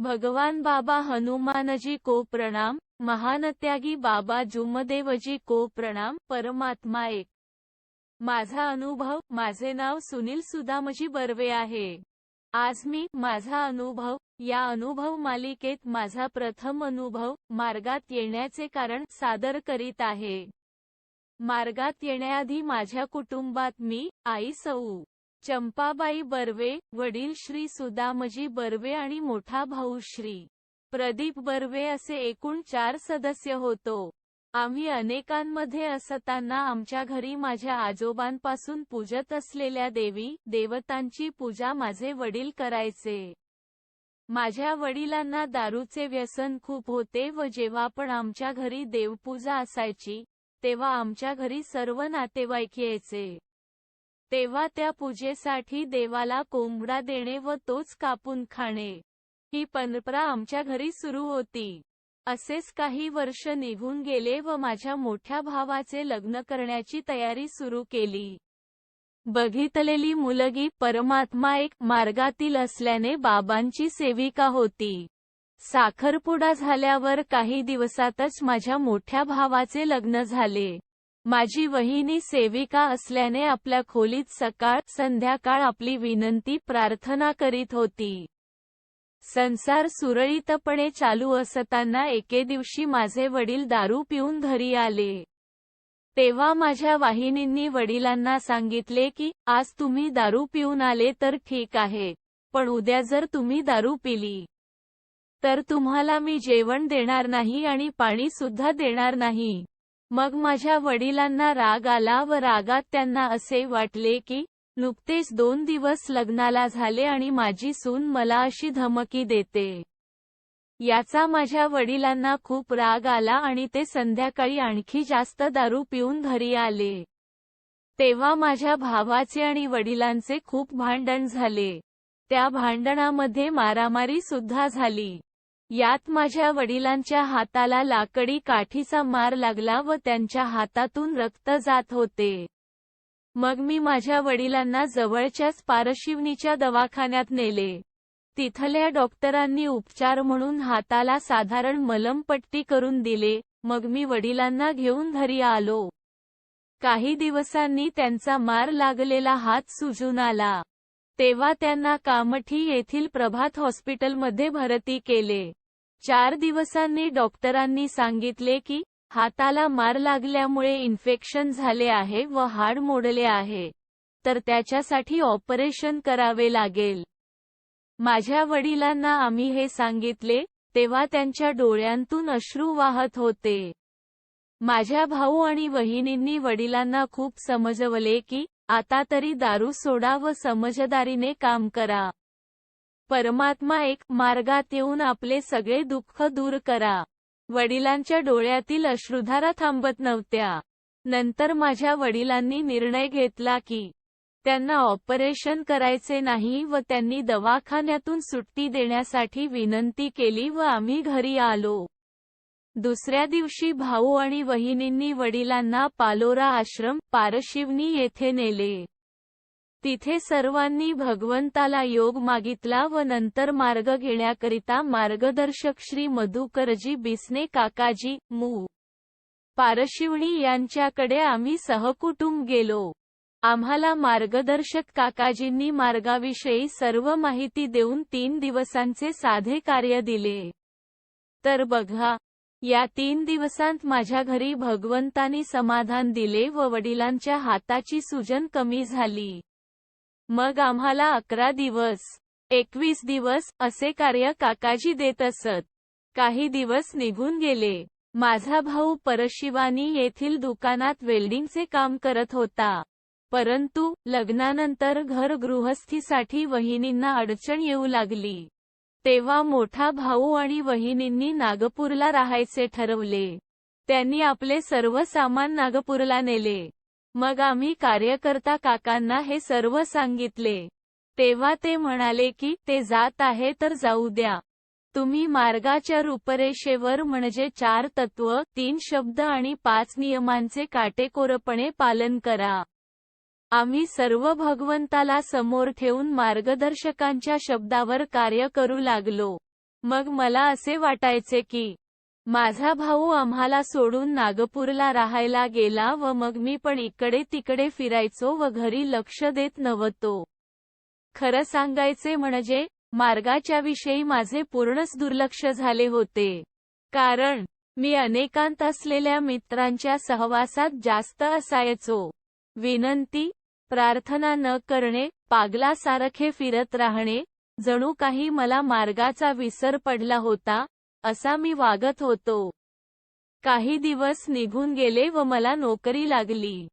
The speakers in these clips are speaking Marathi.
भगवान बाबा हनुमानजी को प्रणाम महानत्यागी बाबा जुमदेवजी को प्रणाम परमात्मा एक. माझा अनुभव माझे नाव सुनील सुदामजी बर्वे आहे. आज मी माझा अनुभव या अनुभव मालिकेत माझा प्रथम अनुभव मार्गात येण्याचे कारण सादर करीत आहे. मार्गात येण्याआधी माझ्या कुटुंबात मी आई सौ. चंपाबाई बर्वे वडील श्री सुदामजी बर्वे आणि मोठा भाऊ श्री प्रदीप बर्वे असे एकूण चार सदस्य होतो. आम्ही अनेकांमध्ये असताना आमच्या घरी माझ्या आजोबांपासून पूजत असलेल्या देवी देवतांची पूजा माझे वडील करायचे. माझ्या वडिलांना दारूचे व्यसन खूप होते व जेव्हा पण आमच्या घरी देवपूजा असायची तेव्हा आमच्या घरी सर्व नातेवाईक यायचे. तेव्हा त्या पूजेसाठी देवाला कोंबडा देणे व तोच कापून खाणे. ही परंपरा आमच्या घरी सुरू होती. असेच काही वर्ष निघून गेले व माझ्या मोठ्या भावाचे लग्न करण्याची तयारी सुरू केली. बघितलेली मुलगी परमात्मा एक मार्गातील असल्याने बाबांची सेविका होती. साखरपुडा झाल्यावर काही दिवसातच माझ्या मोठ्या भावाचे लग्न झाले. माझी वहिनी सेविका असल्याने आपल्या खोलीत सकाळ संध्याकाळ आपली विनंती प्रार्थना करीत होती. संसार सुरळीतपणे चालू असताना एके दिवशी माझे वडील दारू पिऊन घरी आले. तेव्हा माझ्या वाहिनींनी वडिलांना सांगितले की आज तुम्ही दारू पिऊन आले तर ठीक आहे पण उद्या जर तुम्ही दारू पिली तर तुम्हाला मी जेवण देणार नाही आणि पाणी सुद्धा देणार नाही. मग माझ्या वडिलांना राग आला व रागात त्यांना असे वाटले की नुकतेच दोन दिवस लग्नाला झाले आणि माझी सून मला अशी धमकी देते. याचा माझ्या वडिलांना खूप राग आला आणि ते संध्याकाळी आणखी जास्त दारू पिऊन घरी आले. तेव्हा माझ्या भावाचे आणि वडिलांचे खूप भांडण झाले. त्या भांडणामध्ये मारामारी सुद्धा झाली. यात माझ्या वडिलांच्या हाताला लाकडी काठीचा मार लागला व त्यांच्या हातातून रक्त जात होते. मग मी माझ्या वडिलांना जवळच्याच पारशिवनीच्या दवाखान्यात नेले. तिथल्या डॉक्टरांनी उपचार म्हणून हाताला साधारण मलमपट्टी करून दिले. मग मी वडिलांना घेऊन घरी आलो. काही दिवसांनी त्यांचा मार लागलेला हात सुजून आला. तेव्हा त्यांना कामठी येथील प्रभात हॉस्पिटलमध्ये भरती केले. चार दिवसांनी डॉक्टरांनी सांगितले की हाताला मार लागल्यामुळे इन्फेक्शन झाले आहे व हाड मोडले आहे. तर त्याच्यासाठी ऑपरेशन करावे लागेल. माझ्या वडिलांना आम्ही हे सांगितले तेव्हा त्यांच्या डोळ्यांतून अश्रू वाहत होते. माझ्या भाऊ आणि वहिनींनी वडिलांना खूप समजवले की आता तरी दारू सोडा व समजदारीने काम करा. परमात्मा एक मार्गात येऊन आपले सगळे दुःख दूर करा. वडिलांच्या डोळ्यातील अश्रुधारा थांबत नव्हत्या. नंतर माझ्या वडिलांनी निर्णय घेतला की त्यांना ऑपरेशन करायचे नाही व त्यांनी दवाखान्यातून सुट्टी देण्यासाठी विनंती केली व आम्ही घरी आलो. दुसऱ्या दिवशी भाऊ आणि वहिनींनी वडिलांना पालोरा आश्रम पारशिवनी येथे नेले. तिथे सर्वांनी भगवंताला योग मागितला व नंतर मार्ग घेण्याकरिता मार्गदर्शक श्री मधुकरजी बिसने काकाजी मू. पारशिवणी यांच्याकडे आम्ही सहकुटुंब गेलो. आम्हाला मार्गदर्शक काकाजींनी मार्गाविषयी सर्व माहिती देऊन तीन दिवसांचे साधे कार्य दिले. तर बघा या तीन दिवसांत माझ्या घरी भगवंतानी समाधान दिले व वडिलांच्या हाताची सुजन कमी झाली. मग आम्हाला अकरा दिवस एकवीस दिवस असे कार्य काकाजी देत असत. काही दिवस निघून गेले. माझा भाऊ परशिवानी येथील दुकानात वेल्डिंगचे काम करत होता. परंतु लग्नानंतर घर गृहस्थीसाठी वहिनींना अडचण येऊ लागली. तेव्हा मोठा भाऊ आणि वहिनींनी नागपूरला राहायचे ठरवले. त्यांनी आपले सर्व सामान नागपूरला नेले. मग आम्ही कार्यकर्ता काकांना हे सर्व सांगितले. तेव्हा ते म्हणाले की ते जात आहे तर जाऊ द्या. तुम्ही मार्गाच्या रूपरेषेवर म्हणजे चार तत्व तीन शब्द आणि पाच नियमांचे काटेकोरपणे पालन करा. आम्ही सर्व भगवंताला समोर ठेवून मार्गदर्शकांच्या शब्दावर कार्य करू लागलो. मग मला असे वाटायचे की माझा भाऊ आम्हाला सोडून नागपूरला राहायला गेला व मग मी पण इकडे तिकडे फिरायचो व घरी लक्ष देत नव्हतो. खरं सांगायचे म्हणजे मार्गाच्या विषयी माझे पूर्णच दुर्लक्ष झाले होते. कारण मी अनेकांत असलेल्या मित्रांच्या सहवासात जास्त असायचो. विनंती प्रार्थना न करणे पागलासारखे फिरत राहणे जणू काही मला मार्गाचा विसर पडला होता असा मी वागत होतो. काही दिवस निघून गेले व मला नोकरी लागली.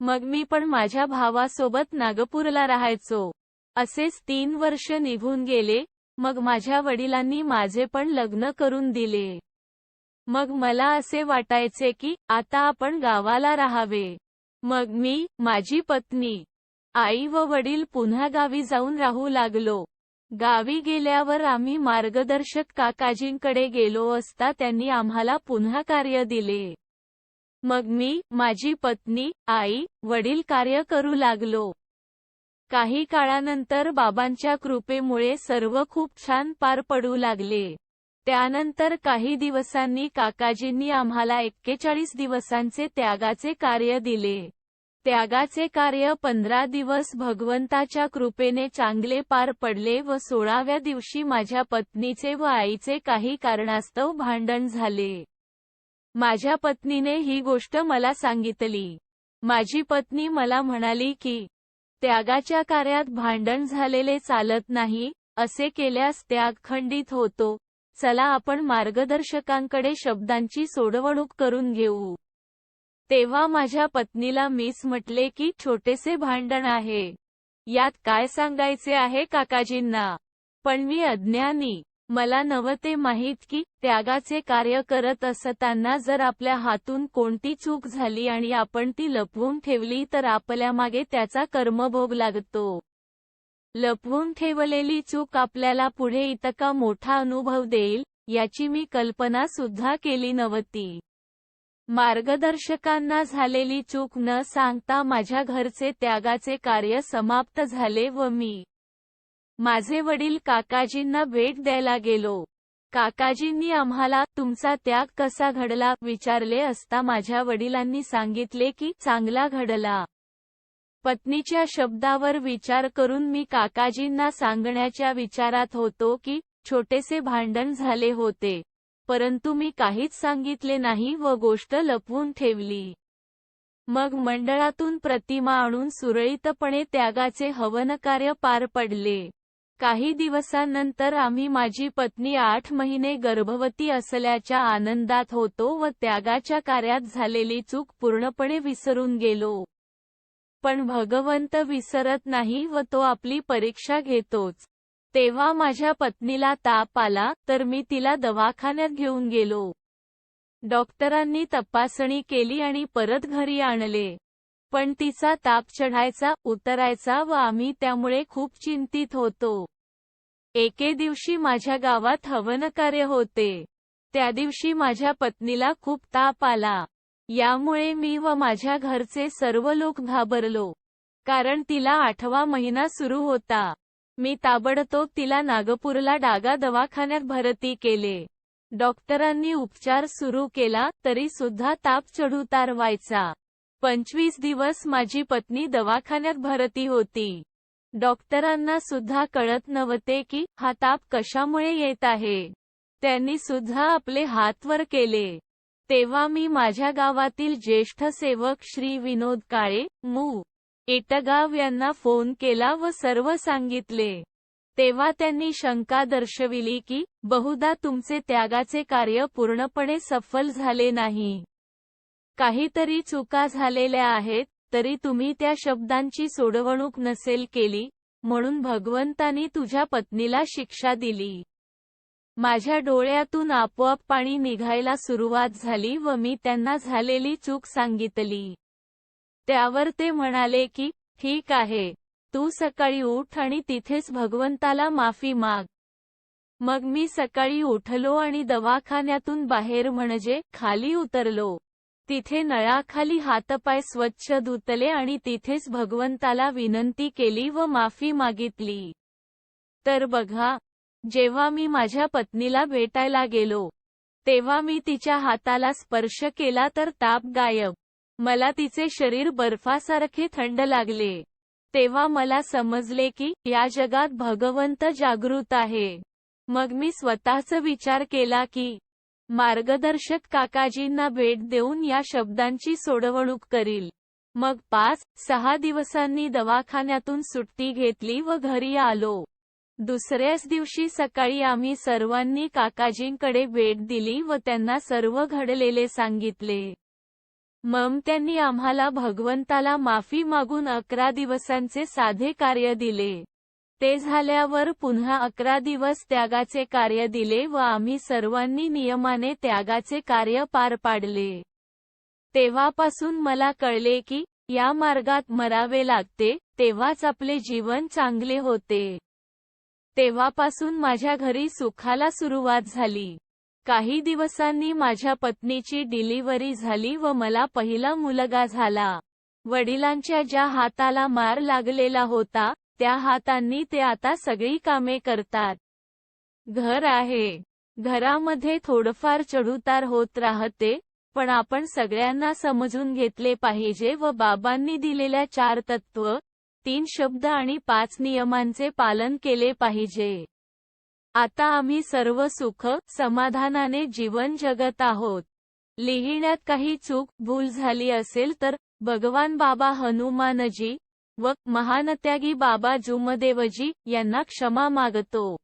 मग मी पण माझ्या भावासोबत नागपूरला राहायचो. असेच तीन वर्ष निघून गेले मग माझ्या वडिलांनी माझे पण लग्न करून दिले. मग मला असे वाटायचे की आता आपण गावाला राहावे. मग मी माझी पत्नी आई व वडील पुन्हा गावी जाऊन राहू लागलो. गावी गेल्यावर आम्ही मार्गदर्शक काकाजींकडे गेलो असता त्यांनी आम्हाला पुन्हा कार्य दिले. मग मी माझी पत्नी आई वडील कार्य करू लागलो. काही काळानंतर बाबांच्या कृपेमुळे सर्व खूप छान पार पडू लागले. त्यानंतर काही दिवसांनी काकाजींनी आम्हाला एक्केचाळीस दिवसांचे त्यागाचे कार्य दिले. त्यागाचे कार्य पंधरा दिवस भगवंताच्या कृपेने चांगले पार पडले व सोळाव्या दिवशी माझ्या पत्नीचे व आईचे काही कारणास्तव भांडण झाले. माझ्या पत्नीने ही गोष्ट मला सांगितली. माझी पत्नी मला म्हणाली की त्यागाच्या कार्यात भांडण झालेले चालत नाही असे केल्यास त्याग खंडित होतो. चला आपण मार्गदर्शकांकडे शब्दांची सोडवणूक करून घेऊ. तेव्हा माझ्या पत्नीला मीच म्हटले की छोटेसे भांडण आहे. यात काय सांगायचे आहे काकाजींना? पण मी अज्ञानी. मला नवते माहीत की त्यागाचे कार्य करत असताना जर आपल्या हातून कोणती चूक झाली आणि आपण ती लपवून ठेवली तर आपल्या मागे त्याचा कर्मभोग लागतो. लपवून ठेवलेली चूक आपल्याला पुढे इतका मोठा अनुभव देईल याची मी कल्पना सुद्धा केली नव्हती. मार्गदर्शकांना झालेली चूक न सांगता माझ्या घरचे त्यागाचे कार्य समाप्त झाले व मी माझे वडील काकाजींना भेट द्यायला गेलो. काकाजींनी आम्हाला तुमचा त्याग कसा घडला? विचारले असता माझ्या वडिलांनी सांगितले की चांगला घडला. पत्नीच्या शब्दावर विचार करून मी काकाजींना सांगण्याच्या विचारात होतो की छोटेसे भांडण झाले होते. परंतु मी काहीच सांगितले नाही व गोष्ट लपवून ठेवली. मग मंडळातून प्रतिमा आणून सुरळीतपणे त्यागाचे हवनकार्य पार पडले. काही दिवसांनंतर आम्ही माझी पत्नी आठ महिने गर्भवती असल्याच्या आनंदात होतो व त्यागाच्या कार्यात झालेली चूक पूर्णपणे विसरून गेलो. पण भगवंत विसरत नाही व तो आपली परीक्षा घेतोच. तेव्हा माझ्या पत्नीला ताप आला तर मी तिला दवाखान्यात घेऊन गेलो. डॉक्टरांनी तपासणी केली आणि परत घरी आणले. पण तिचा ताप चढायचा उतरायचा व आम्ही त्यामुळे खूप चिंतित होतो. एके दिवशी माझ्या गावात हवनकार्य होते. त्या दिवशी माझ्या पत्नीला खूप ताप आला. यामुळे मी व माझ्या घरचे सर्व लोक घाबरलो. कारण तिला आठवा महिना सुरू होता. मी ताबडतोब तिला नागपूरला डागा दवाखान्यात भरती केले. डॉक्टरांनी उपचार सुरू केला तरी सुद्धा ताप चढउतार व्हायचा पंचवीस दिवस माझी पत्नी दवाखान्यात भरती होती. डॉक्टरांना सुद्धा कळत नव्हते की हा ताप कशामुळे येत आहे. त्यांनी सुद्धा आपले हात वर केले. तेव्हा मी माझ्या गावातील ज्येष्ठ सेवक श्री विनोद काळे मू. इटगाव यांना फोन केला व सर्व सांगितले. तेव्हा त्यांनी शंका दर्शविली की बहुधा तुमचे त्यागाचे कार्य पूर्णपणे सफल झाले नाही. काहीतरी चुका झालेल्या आहेत तरी तुम्ही त्या शब्दांची सोडवणूक नसेल केली म्हणून भगवंतानी तुझ्या पत्नीला शिक्षा दिली. माझ्या डोळ्यातून आपोआप पाणी निघायला सुरुवात झाली व मी त्यांना झालेली चूक सांगितली. त्यावर ते म्हणाले की ठीक आहे. तू सकाळी उठ आणि तिथेच भगवंताला माफी माग. मग मी सकाळी उठलो आणि दवाखान्यातून बाहेर म्हणजे खाली उतरलो. तिथे नळाखाली हातपाय स्वच्छ धुतले आणि तिथेच भगवंताला विनंती केली व माफी मागितली. तर बघा जेव्हा मी माझ्या पत्नीला भेटायला गेलो तेव्हा मी तिच्या हाताला स्पर्श केला तर ताप गायब. मला तिचे शरीर बर्फासारखे थंड लागले. तेव्हा मला समजले की या जगात भगवंत जागृत आहे. मग मी स्वतःच विचार केला की मार्गदर्शक काकाजींना भेट देऊन या शब्दांची सोडवणूक करील. मग पाच सहा दिवसांनी दवाखान्यातून सुट्टी घेतली व घरी आलो. दुसऱ्याच दिवशी सकाळी आम्ही सर्वांनी काकाजींकडे भेट दिली व त्यांना सर्व घडलेले सांगितले. मग त्यांनी आम्हाला भगवंताला माफी मागून अकरा दिवसांचे साधे कार्य दिले. ते झाल्यावर पुन्हा अकरा दिवस त्यागाचे कार्य दिले व आम्ही सर्वांनी नियमाने त्यागाचे कार्य पार पाडले. तेव्हापासून मला कळले की या मार्गात मरावे लागते तेव्हाच आपले जीवन चांगले होते. तेव्हापासून माझ्या घरी सुखाला सुरुवात झाली. काही दिवसांनी माझ्या पत्नीची डिलिव्हरी झाली व मला पहिला मुलगा झाला. वडिलांच्या ज्या हाताला मार लागलेला होता त्या हातांनी ते आता सगळी कामे करतात. घर आहे. घरामध्ये थोडंफार चढउतार होत राहते पण आपण सगळ्यांना समजून घेतले पाहिजे व बाबांनी दिलेल्या चार तत्व तीन शब्द आणि पाच नियमांचे पालन केले पाहिजे. आता आम्ही सर्व सुख समाधानाने जीवन जगत आहोत. लिहिण्यात काही चूक भूल झाली असेल तर भगवान बाबा हनुमानजी व महानत्यागी बाबा जुमदेवजी यांना क्षमा मागतो.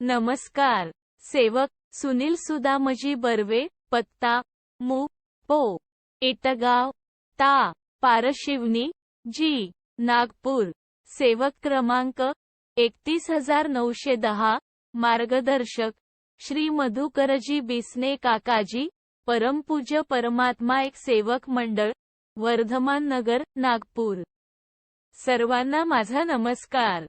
नमस्कार. सेवक सुनील सुदामजी बर्वे पत्ता मु. पो. इटगाव ता. पारशिवनी जी. नागपूर. सेवक क्रमांक एकतीस हजार नऊशे दहा. मार्गदर्शक श्री मधुकरजी बिसने काकाजी परमपूज्य परमात्मा एक सेवक मंडळ वर्धमान नगर नागपूर. सर्वांना माझा नमस्कार.